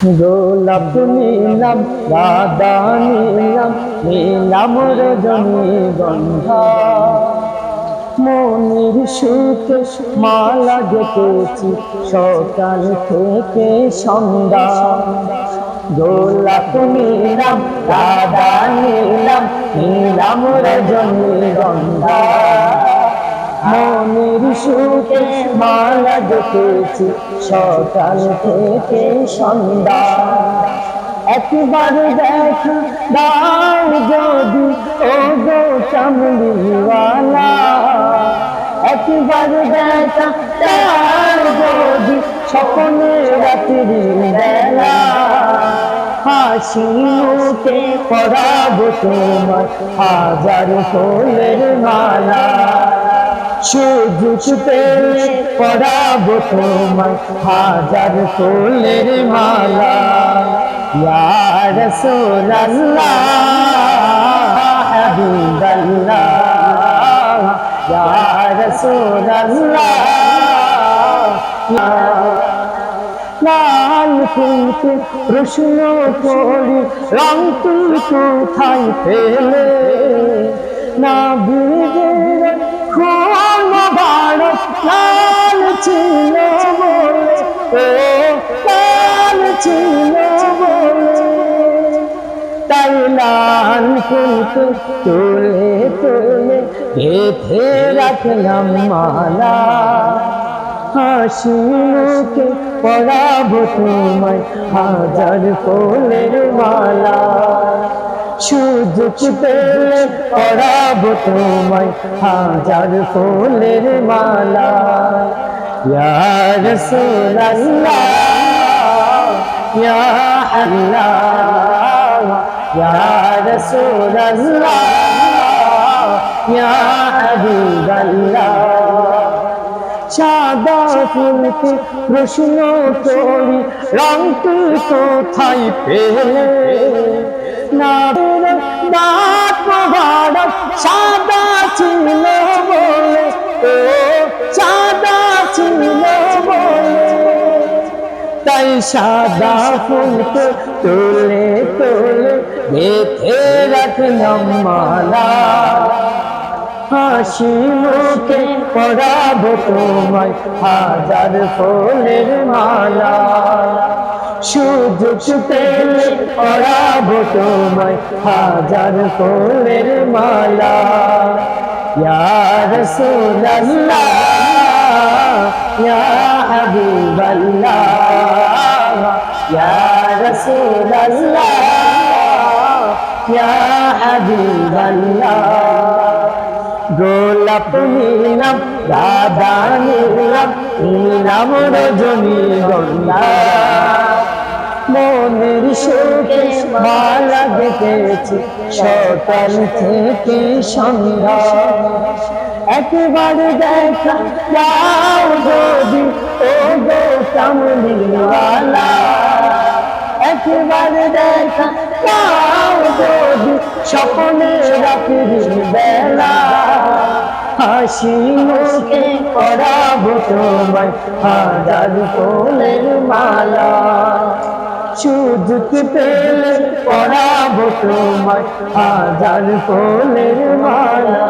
গোলাপ নীলাম, রাধা নীলাম নীলাম রজনী গন্ধা। মনির সুখে মালা গেতেছি সকাল থেকে সন্ধ্যা। গোলাপ নীলাম, রাধা নীলাম নীলাম রজনী গন্ধা মনের সুখে মালা দেখেছি সকাল থেকে সন্ধ্যা। একবার দেখা দাও যদি, ও গো কামলিওয়ালা একবার দেখা দাও যদি, স্বপ্নে রাত্রি বেলা। হাসি মুখে পড়াবো তোমার হাজার ফুলের মালা। সুযোগ পেলে পড়াবো তোমার হাজার ফুলের মালা। লাল ফুলকে প্রশ্ন করি, রং তুল কোথায় পেলে? না ছিল বলে ও লাল ছিল তাই লাল ফুলকে তুলে তুলে গেথে রাখলাম মালা হাসি মুখে পড়াবো তোমায় হাজার ফুলের মালা সুযোগ পেলে পড়াবো তোমায় হাজার ফুলের মালা। ইয়ার সোল্লাহ ইয়া আল্লাহ ইয়ার সোল্লাহ ইয়া হাবিবাল্লাহ সাদা ফুলকে প্রশ্ন করি, রং কোথায় পেলে, না তাই সাদা ফুলকে তোলে তোলে বেঁধে রাখলাম মালা। হাসি মুখে পড়াবো তোমায় হাজার ফুলের মালা। সুযোগ পেলে পড়াবো তোমায় হাজার ফুলের মালা। ইয়ার সোল্লাহ ইয়া হাবিবাল্লাহ ইয়া রাসূলাল্লাহ, ইয়া হাবিবাল্লাহ। গোলাপ নীলাম, রাধা নীলাম নীলাম রজনী গঙ্গা। মনের সুখে মালা দেখেছি সকাল থেকে সন্ধ্যা একবার দেখা যাও যদি, ও গো স্বপ্নে রাত্রি বেলা হাসি মুখে পড়াবো তোমায় হাজার ফুলের মালা সুযোগ পেলে পড়াবো তোমায় হাজার ফুলের মালা